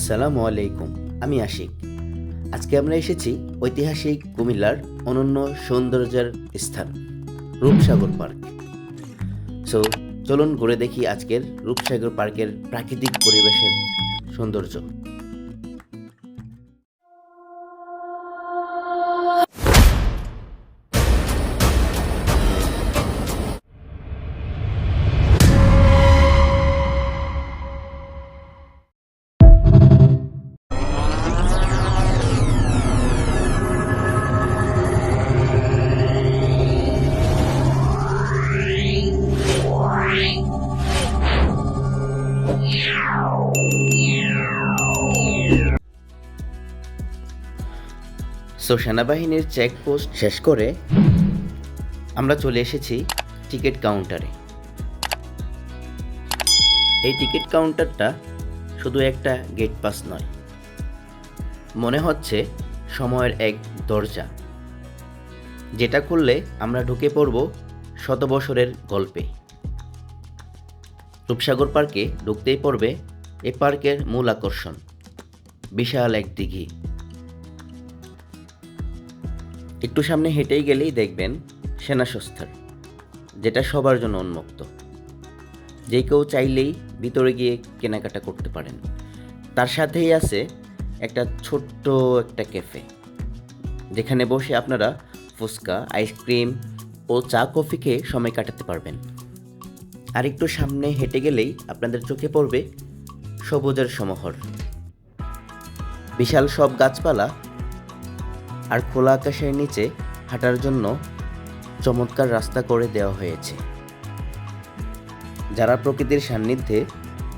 আসসালামু আলাইকুম, আমি আশিক। আজকে আমরা এসেছি ঐতিহাসিক কুমিল্লার অনন্য সৌন্দর্যের স্থান, রূপসাগর পার্ক। সো চলুন ঘুরে দেখি আজকের রূপসাগর পার্কের প্রাকৃতিক পরিবেশের সৌন্দর্য। সো সেনাবাহিনীর চেকপোস্ট শেষ করে আমরা চলে এসেছি টিকিট কাউন্টারে এই টিকিট কাউন্টারটা শুধু একটা গেট পাস নয়। মনে হচ্ছে সময়ের এক দরজা। যেটা খুললে আমরা ঢুকে পড়ব শত বছরের গল্পে। রূপসাগর পার্কে ঢুকতেই পড়বে এ পার্কের মূল আকর্ষণ। বিশাল এক দিঘি। একটু সামনে হেঁটেই গেলেই দেখবেন সেনা সস্থার যেটা সবার জন্য উন্মুক্ত। যে কেউ চাইলেই ভিতরে গিয়ে কেনাকাটা করতে পারেন। তার সাথেই আছে একটা ছোট্ট একটা ক্যাফে, যেখানে বসে আপনারা ফুচকা, আইসক্রিম ও চা কফি খেয়ে সময় কাটাতে পারবেন। আর একটু সামনে হেঁটে গেলেই আপনাদের চোখে পড়বে সবুজের সমাহার। বিশাল সব গাছপালা আর খোলা আকাশের নিচে হাঁটার জন্য চমৎকার রাস্তা করে দেওয়া হয়েছে। যারা প্রকৃতির সান্নিধ্যে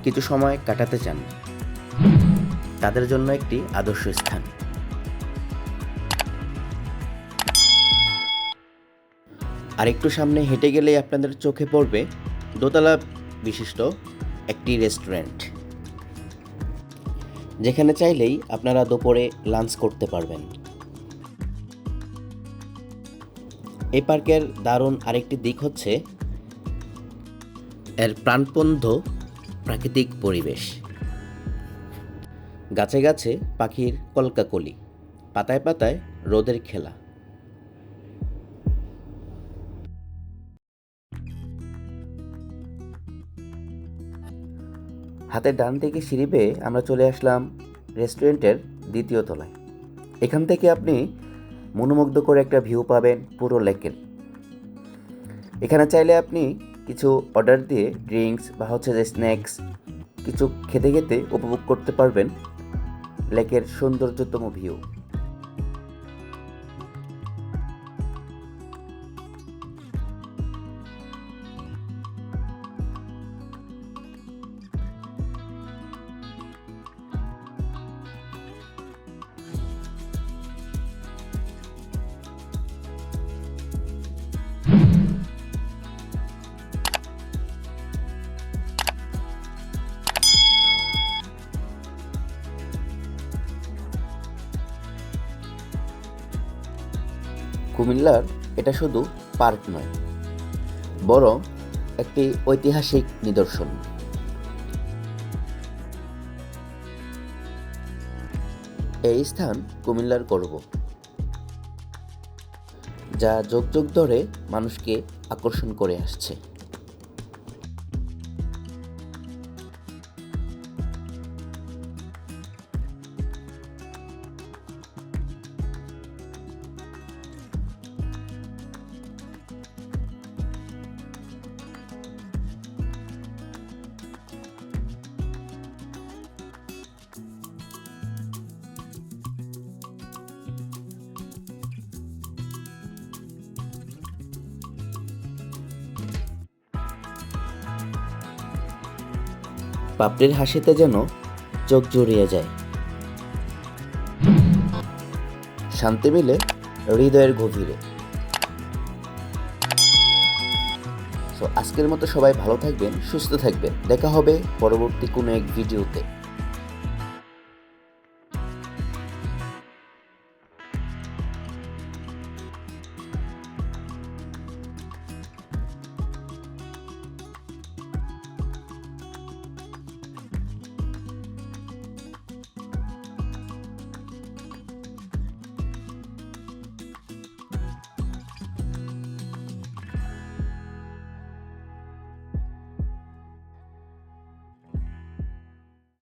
কিছু সময় কাটাতে চান, তাদের জন্য একটি আদর্শ স্থান। আর একটু সামনে হেঁটে গেলেই আপনাদের চোখে পড়বে দোতলা বিশিষ্ট একটি রেস্টুরেন্ট, যেখানে চাইলেই আপনারা দুপুরে লাঞ্চ করতে পারবেন। এই পার্কের দারুণ আরেকটি দিক হচ্ছে এর প্রাণবন্ধ প্রাকৃতিক পরিবেশ। গাছে গাছে পাখির কলকাকলি, পাতায় পাতায় রোদের খেলা। হাতের ডান থেকে সিঁড়ি আমরা চলে আসলাম রেস্টুরেন্টের দ্বিতীয় তলায়। এখান থেকে আপনি মনোমুগ্ধ করে একটা ভিউ পাবেন পুরো লেকের এখানে চাইলে আপনি কিছু অর্ডার দিয়ে ড্রিঙ্কস বা হচ্ছে যে স্ন্যাক্স কিছু খেতে খেতে উপভোগ করতে পারবেন লেকের সৌন্দর্যতম ভিউ কুমিল্লার এটা শুধু পার্ক নয়, বরং একটি ঐতিহাসিক নিদর্শন। এই স্থান কুমিল্লার গর্ব, যা যুগ যুগ ধরে মানুষকে আকর্ষণ করে আসছে। পাপড়ির হাসিতে যেন চোখ জুড়িয়ে যায়। শান্তি মিলে হৃদয়ের গভীরে। তো আজকের মতো সবাই ভালো থাকবেন, সুস্থ থাকবেন। দেখা হবে পরবর্তী কোনো এক ভিডিওতে।